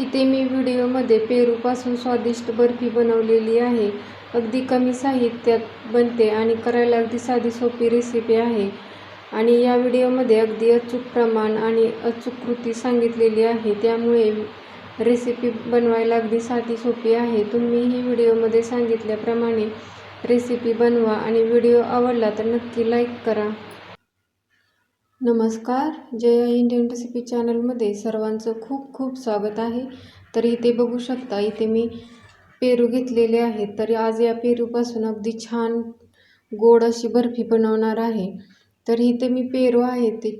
इथे मी व्हिडिओमध्ये पेरूपासून स्वादिष्ट बर्फी बनवलेली आहे. अगदी कमी साहित्यात बनते आणि करायला अगदी साधी सोपी रेसिपी आहे. आणि या व्हिडिओमध्ये अगदी अचूक प्रमाण आणि अचूक कृती सांगितलेली आहे. त्यामुळे रेसिपी बनवायला अगदी साधी सोपी आहे. तुम्ही ही व्हिडिओमध्ये सांगितल्याप्रमाणे रेसिपी बनवा आणि व्हिडिओ आवडला तर नक्की लाईक करा. नमस्कार जय इंडियन रेसिपी चॅनलमध्ये सर्वांचं खूप खूप स्वागत आहे. तर इथे बघू शकता इथे मी पेरू घेतलेले आहेत. तर आज या पेरूपासून अगदी छान गोड अशी बर्फी बनवणार आहे. तर इथे मी पेरू आहेत ते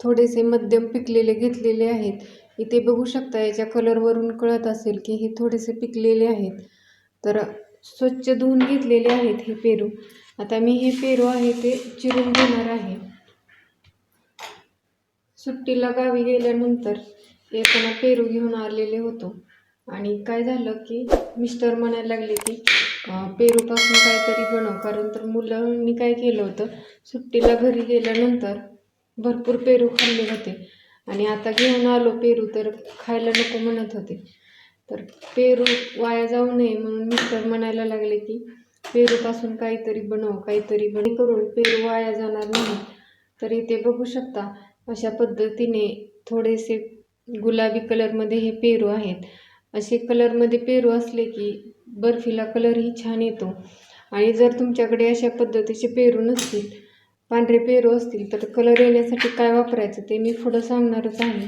थोडेसे मध्यम पिकलेले घेतलेले आहेत. इथे बघू शकता याच्या कलरवरून कळत असेल की हे थोडेसे पिकलेले आहेत. तर स्वच्छ धुवून घेतलेले आहेत हे पेरू. आता मी हे पेरू आहे ते चिरून घेणार आहे. सुट्टीला गावी गेल्यानंतर येताना पेरू घेऊन आलेले होतो. आणि काय झालं की मिस्टर म्हणायला लागले की पेरूपासून काहीतरी बनव. कारण तर मुलांनी काय केलं होतं सुट्टीला घरी गेल्यानंतर भरपूर पेरू खाल्ले होते. आणि आता घेऊन आलो पेरू तर खायला नको म्हणत होते. तर पेरू वाया जाऊ नये म्हणून मिस्टर म्हणायला लागले की पेरूपासून काहीतरी बनव काहीतरी बन करून पेरू वाया जाणार नाही. तर इथे बघू शकता अशा पद्धतीने थोडेसे गुलाबी कलरमध्ये हे पेरू आहेत. असे कलरमध्ये पेरू असले की बर्फीला कलरही छान येतो. आणि जर तुमच्याकडे अशा पद्धतीचे पेरू नसतील पांढरे पेरू असतील तर कलर येण्यासाठी काय वापरायचं ते मी पुढं सांगणारच आहे.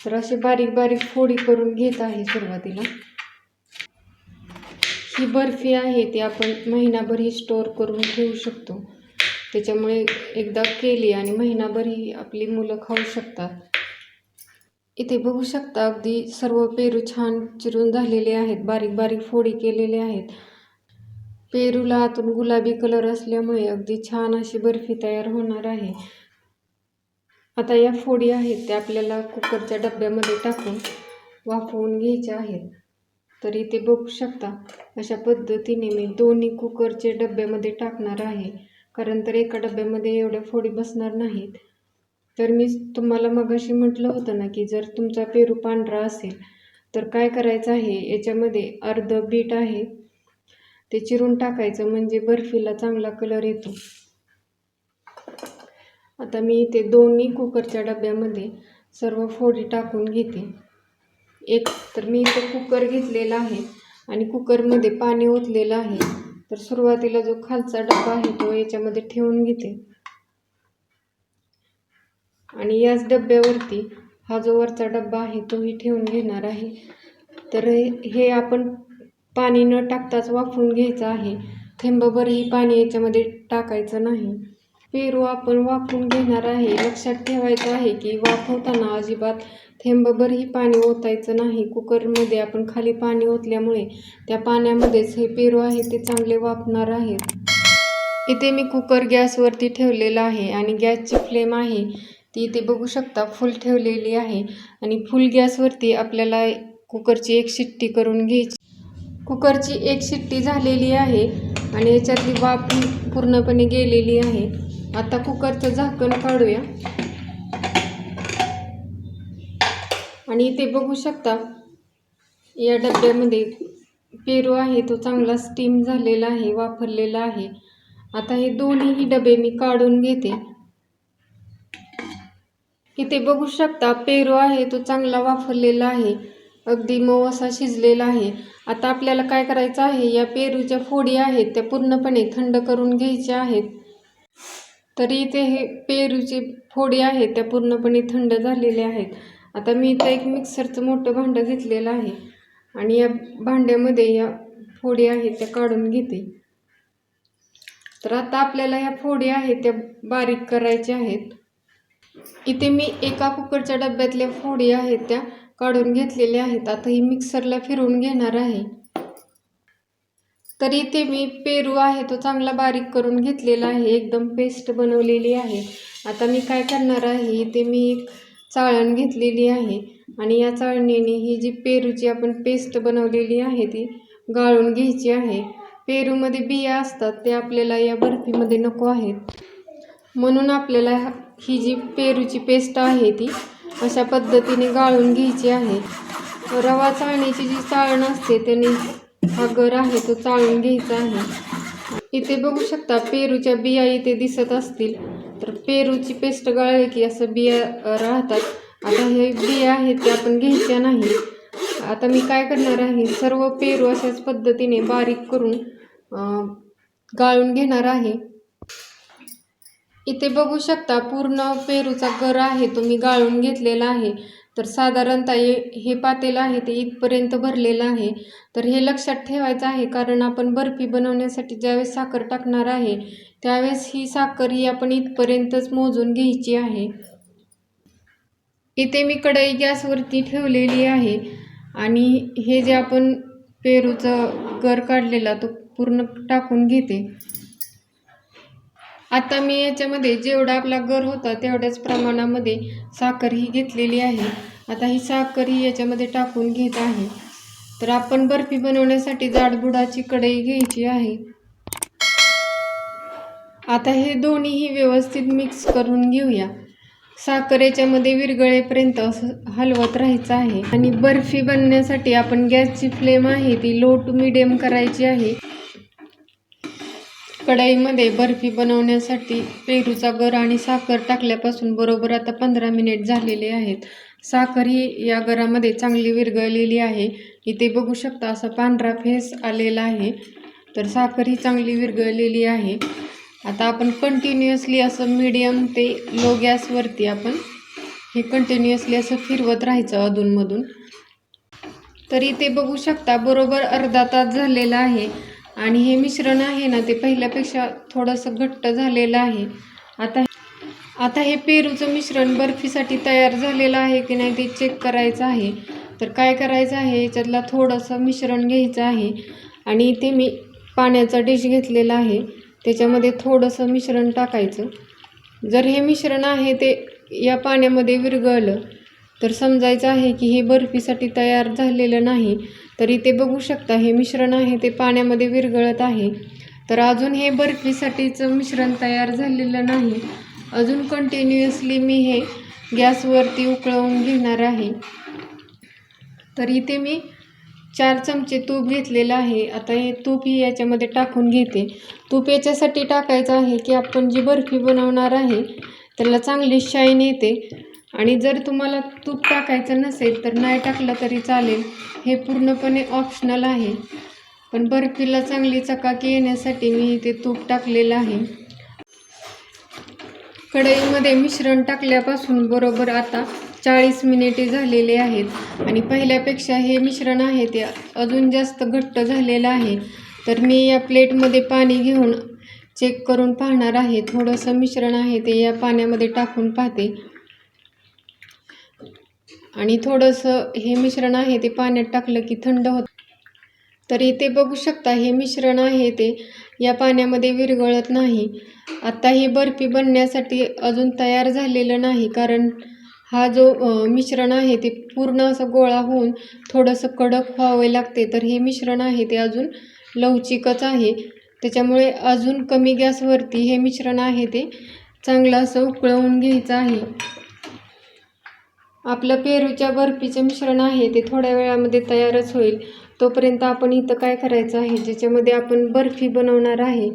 तर असे बारीक बारीक फोडी करून घेत आहे सुरुवातीला. ही बर्फी आहे ती आपण महिनाभर ही स्टोअर करून ठेवू शकतो. त्याच्यामुळे एकदा केली आणि महिनाभर ही आपली मुलं खाऊ शकतात. इथे बघू शकता अगदी सर्व पेरू छान चिरून झालेले आहेत बारीक बारीक फोडी केलेले आहेत. पेरूला आतून गुलाबी कलर असल्यामुळे अगदी छान अशी बर्फी तयार होणार आहे. आता या फोडी आहेत त्या आपल्याला कुकरच्या डब्यामध्ये टाकून वाफवून घ्यायच्या आहेत. तर इथे बघू शकता अशा पद्धतीने मी दोन्ही कुकरचे डब्यामध्ये टाकणार आहे. कारण तर एका डब्यामध्ये एवढ्या फोडी बसणार नाहीत. तर मी तुम्हाला मगाशी म्हटलं होतं ना की जर तुमचा पेरू पांढरा असेल तर काय करायचं आहे? याच्यामध्ये अर्ध बीट आहे. ते चिरून टाकायचं म्हणजे बर्फीला चांगला कलर येतो. आता मी इथे दोन्ही कुकरच्या डब्यामध्ये सर्व फोडी टाकून घेते. एक तर मी इथे कुकर घेतलेला आहे आणि कुकरमध्ये पाणी ओतलेलं आहे. तर सुरुवातीला जो खालचा डबा आहे तो याच्यामध्ये ठेवून घेते. आणि याच डब्यावरती हा जो वरचा डब्बा आहे तोही ठेवून घेणार आहे. तर हे- हे आपण पाणी न टाकताच वाफवून घ्यायचं आहे. थेंबभरही पाणी याच्यामध्ये टाकायचं नाही. पेरू आपण वाफवून घेणार आहे. लक्षात ठेवायचं आहे की वाफवताना अजिबात थेंबभरही पाणी ओतायचं नाही. कुकरमध्ये आपण खाली पाणी ओतल्यामुळे त्या पाण्यामध्येच हे पेरू आहे ते चांगले वाफणार आहेत. इथे मी कुकर गॅसवरती ठेवलेला आहे आणि गॅसची फ्लेम आहे ती इथे बघू शकता फुल ठेवलेली आहे आणि फुल गॅसवरती आपल्याला कुकरची एक शिट्टी करून घ्यायची. कुकरची एक शिट्टी झालेली आहे आणि याच्यातली वाफ पूर्णपणे गेलेली आहे. आता कुकरचं झाकण काढूया. आणि इथे बघू शकता या डब्यामध्ये पेरू आहे तो चांगला स्टीम झालेला आहे वापरलेला आहे. आता हे दोन्हीही डबे मी काढून घेते. इथे बघू शकता पेरू आहे तो चांगला वापरलेला आहे. अगदी मऊ असा शिजलेला आहे. आता आपल्याला काय करायचं आहे या पेरूच्या फोडी आहेत त्या पूर्णपणे थंड करून घ्यायच्या आहेत. तरी इथे हे पेरूची फोडी आहेत त्या पूर्णपणे थंड झालेल्या आहेत. आता मी इथं एक मिक्सरचं मोठं भांडं घेतलेलं आहे आणि या भांड्यामध्ये या फोडी आहेत त्या काढून घेते. तर आता आपल्याला ह्या फोडी आहेत त्या बारीक करायच्या आहेत. इथे मी एका कुकरच्या डब्यातल्या फोडी आहेत त्या काढून घेतलेल्या आहेत. आता ही मिक्सरला फिरवून घेणार आहे. तर इथे मी पेरू आहे तो चांगला बारीक करून घेतलेला आहे एकदम पेस्ट बनवलेली आहे. आता मी काय करणार आहे इथे मी एक चाळण घेतलेली आहे आणि या चाळणीने ही जी पेरूची आपण पेस्ट बनवलेली आहे ती गाळून घ्यायची आहे. पेरूमध्ये बिया असतात ते आपल्याला या बर्फीमध्ये नको आहेत. म्हणून आपल्याला ही जी पेरूची पेस्ट आहे ती अशा पद्धतीने गाळून घ्यायची आहे. रवा चाळणीची जी चाळण असते त्याने हा गर आहे तो चाळून घ्यायचा आहे. इथे बघू शकता पेरूच्या बिया इथे दिसत असतील. तर पेरूची पेस्ट गाळली की असं बिया राहतात. आता हे बिया आहेत ते आपण घ्यायच्या नाही. आता मी काय करणार आहे सर्व पेरू अशाच पद्धतीने बारीक करून गाळून घेणार आहे. इथे बघू शकता पूर्ण पेरूचा गर आहे तो मी गाळून घेतलेला आहे. तर साधारणतः हे हे पातेलं आहे ते इथपर्यंत भरलेलं आहे. तर हे लक्षात ठेवायचं आहे कारण आपण बर्फी बनवण्यासाठी ज्यावेळेस साखर टाकणार आहे त्यावेळेस ही साखर ही आपण इथपर्यंतच मोजून घ्यायची आहे. इथे मी कढई गॅसवरती ठेवलेली आहे आणि हे जे आपण पेरूचं गर काढलेला तो पूर्ण टाकून घेते. आता मी याच्यामध्ये जेवढा आपला गर होता तेवढ्याच प्रमाणामध्ये साखर ही घेतलेली आहे. आता ही साखर ही याच्यामध्ये टाकून घेत आहे. तर आपण बर्फी बनवण्यासाठी जाडबुडाची कढई घ्यायची आहे. आता हे दोन्हीही व्यवस्थित मिक्स करून घेऊया. साखर याच्यामध्ये विरगळेपर्यंत असं हलवत राहायचं आहे. आणि बर्फी बनण्यासाठी आपण गॅसची फ्लेम आहे ती लो टू मिडियम करायची आहे. कढईमध्ये बर्फी बनवण्यासाठी पेरूचा गर आणि साखर टाकल्यापासून बरोबर आता पंधरा मिनिट झालेले आहेत. साखर ही या गरामध्ये चांगली विरघळलेली आहे. इथे बघू शकता असा पांढरा फेस आलेला आहे. तर साखर ही चांगली विरघळलेली आहे. आता आपण कंटिन्युअसली असं मीडियम ते लो गॅसवरती आपण हे कंटिन्युअसली असं फिरवत राहायचं अधूनमधून. तर इथे बघू शकता बरोबर अर्धा तास झालेला आहे. आणि हे मिश्रण आहे ना ते पहिल्यापेक्षा थोडंसं घट्ट झालेलं आहे. आता आता हे पेरूचं मिश्रण बर्फीसाठी तयार झालेलं आहे की नाही ते चेक करायचं आहे. तर काय करायचं आहे? याच्यातला थोडंसं मिश्रण घ्यायचं आहे आणि इथे मी पाण्याचा डिश घेतलेला आहे. त्याच्यामध्ये थोडंसं मिश्रण टाकायचं. जर हे मिश्रण आहे ते या पाण्यामध्ये विरघळलं तर समजायचं आहे की हे बर्फीसाठी तयार झालेलं नाही. तर इथे बघू शकता हे मिश्रण आहे ते पाण्यामध्ये विरघळत आहे. तर अजून हे बर्फीसाठीचं मिश्रण तयार झालेलं नाही. अजून कंटिन्युअसली मी हे गॅसवरती उकळवून घेणार आहे. तर इथे मी चार चमचे तूप घेतलेलं आहे. आता हे तूप ही याच्यामध्ये टाकून घेते. तूप याच्यासाठी टाकायचं आहे की आपण जी बर्फी बनवणार आहे त्याला चांगली शाईन येते. आणि जर तुम्हाला तूप टाकायचं नसेल तर नाही टाकलं तरी चालेल. हे पूर्णपणे ऑप्शनल आहे. पण बर्फीला चांगली चकाकी येण्यासाठी मी इथे तूप टाकलेलं आहे. कढईमध्ये मिश्रण टाकल्यापासून बरोबर आता चाळीस मिनिटे झालेले आहेत. आणि पहिल्यापेक्षा हे मिश्रण आहे ते अजून जास्त घट्ट झालेलं आहे. तर मी या प्लेटमध्ये पाणी घेऊन चेक करून पाहणार आहे. थोडंसं मिश्रण आहे ते या पाण्यामध्ये टाकून पाहते. आणि थोडंसं हे मिश्रण आहे ते पाण्यात टाकलं की थंड होत. तर इथे बघू शकता हे मिश्रण आहे ते या पाण्यामध्ये विरघळत नाही. आत्ता ही बर्फी बनण्यासाठी अजून तयार झालेलं नाही कारण हा जो मिश्रण आहे ते पूर्ण असं गोळा होऊन थोडंसं कडक व्हावे लागते. तर हे मिश्रण आहे ते अजून लवचिकच आहे. त्याच्यामुळे अजून कमी गॅसवरती हे मिश्रण आहे ते चांगलं असं उकळवून घ्यायचं आहे. आपलं पेरूच्या बर्फीचे मिश्रण आहे ते थोड्या वेळामध्ये तयारच होईल. तोपर्यंत आपण इथं काय करायचं आहे? ज्याच्यामध्ये आपण बर्फी बनवणार आहे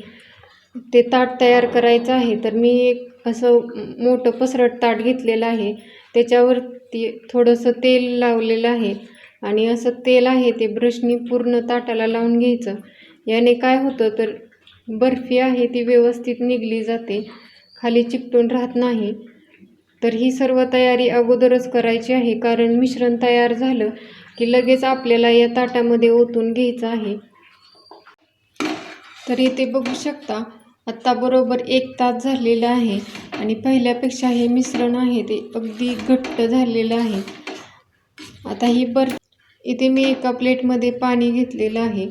ते ताट तयार करायचं आहे. तर मी एक असं मोठं पसरट ताट घेतलेलं आहे. त्याच्यावरती थोडंसं तेल लावलेलं आहे आणि असं तेल आहे ते ब्रशनी पूर्ण ताटाला लावून घ्यायचं. याने काय होतं तर बर्फी आहे ती व्यवस्थित निघली जाते. खाली चिकटून राहत नाही. तर ही सर्व तयारी अगोदरच करायची आहे कारण मिश्रण तयार झालं की लगेच आपल्याला या ताटामध्ये ओतून घ्यायचं आहे. तर इथे बघू शकता आत्ता बरोबर एक तास झालेला आहे आणि पहिल्यापेक्षा हे मिश्रण आहे ते अगदी घट्ट झालेलं आहे. आता ही बर इथे मी एका प्लेटमध्ये पाणी घेतलेलं आहे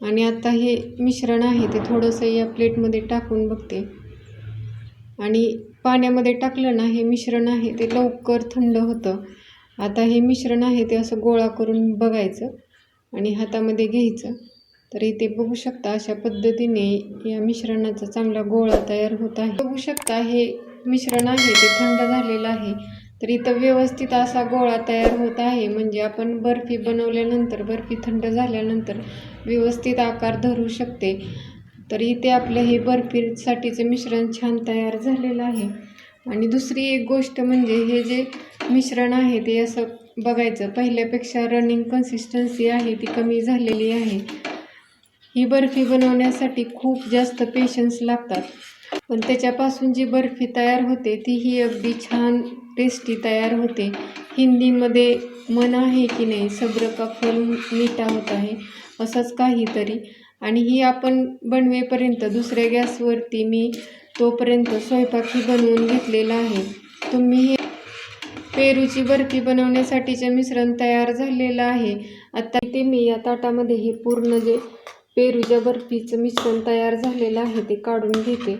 आणि आता हे मिश्रण आहे ते थोडंसं या प्लेटमध्ये टाकून बघते. आणि पाण्यामध्ये टाकलं ना हे मिश्रण आहे ते लवकर थंड होतं. आता हे मिश्रण आहे ते असं गोळा करून बघायचं आणि हातामध्ये घ्यायचं. तर इथे बघू शकता अशा पद्धतीने या मिश्रणाचा चांगला गोळा तयार होत आहे. बघू शकता हे मिश्रण आहे ते थंड झालेलं आहे. तर इथं व्यवस्थित असा गोळा तयार होत आहे. म्हणजे आपण बर्फी बनवल्यानंतर बर्फी थंड झाल्यानंतर व्यवस्थित आकार धरू शकते. तर इथे आपलं हे बर्फीसाठीचं मिश्रण छान तयार झालेलं आहे. आणि दुसरी एक गोष्ट म्हणजे हे जे मिश्रण आहे ते असं बघायचं पहिल्यापेक्षा रनिंग कन्सिस्टन्सी आहे ती कमी झालेली आहे. ही बर्फी बनवण्यासाठी खूप जास्त पेशन्स लागतात. पण त्याच्यापासून जी बर्फी तयार होते ती ही अगदी छान टेस्टी तयार होते. हिंदीमध्ये मन आहे की नाही सब्र का फल मिठा होत आहे असंच काहीतरी. आणि ही आपण बनवेपर्यंत दुसऱ्या गॅसवरती मी तोपर्यंत स्वयंपाकही बनवून घेतलेला आहे. तुम्ही हे पेरूची बर्फी बनवण्यासाठीचे मिश्रण तयार झालेलं आहे. आता ते मी या ताटामध्ये हे पूर्ण जे पेरूच्या बर्फीचं मिश्रण तयार झालेलं आहे ते काढून घेते.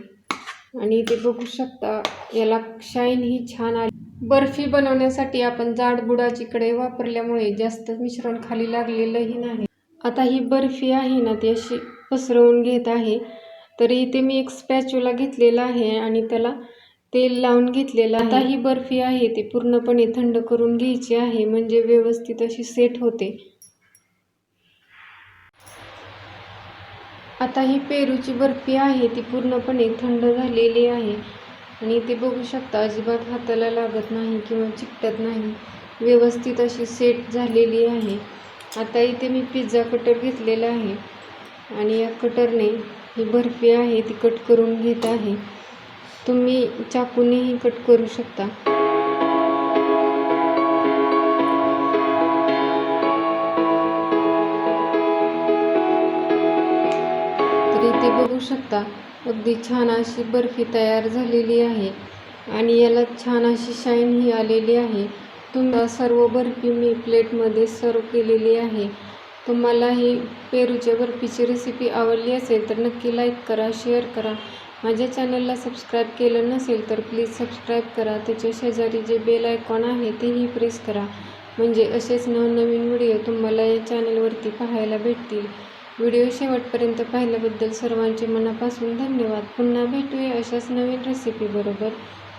आणि ते बघू शकता याला शाईन ही छान आली. बर्फी बनवण्यासाठी आपण जाड बुडाची कढई वापरल्यामुळे जास्त मिश्रण खाली लागलेलंही नाही. आता ही बर्फी आहे ना ती अशी पसरवून घेत आहे. तरी इथे मी एक स्पॅच्युला घेतलेला आहे आणि त्याला तेल लावून घेतलेलं आता ही बर्फी आहे ती पूर्णपणे थंड करून घ्यायची आहे म्हणजे व्यवस्थित अशी सेट होते. आता ही पेरूची बर्फी आहे ती पूर्णपणे थंड झालेली आहे. आणि ते बघू शकता अजिबात हाताला लागत नाही किंवा चिकटत नाही. व्यवस्थित अशी सेट झालेली आहे. आता इथे मी पिझ्झा कटर घेतलेला आहे. आणि या कटरने ही बर्फी आहे ती कट करून घेत आहे. तुम्ही चाकूनेही कट करू शकता. तर इथे बघू शकता अगदी छान अशी बर्फी तयार झालेली आहे. आणि याला छान अशी शाईन ही आलेली आहे. तुम्हाला सर्व बर्फी मी प्लेटमध्ये सर्व केलेली आहे. तुम्हाला ही पेरूच्या बर्फीची रेसिपी आवडली असेल तर नक्की लाईक करा शेअर करा. माझ्या चॅनलला सबस्क्राईब केलं नसेल तर प्लीज सबस्क्राईब करा. त्याच्या शेजारी जे बेल आयकॉन आहे तेही प्रेस करा. म्हणजे असेच नवनवीन व्हिडिओ तुम्हाला या चॅनलवरती पाहायला भेटतील. व्हिडिओ शेवटपर्यंत पाहिल्याबद्दल सर्वांचे मनापासून धन्यवाद. पुन्हा भेटूया अशाच नवीन रेसिपीबरोबर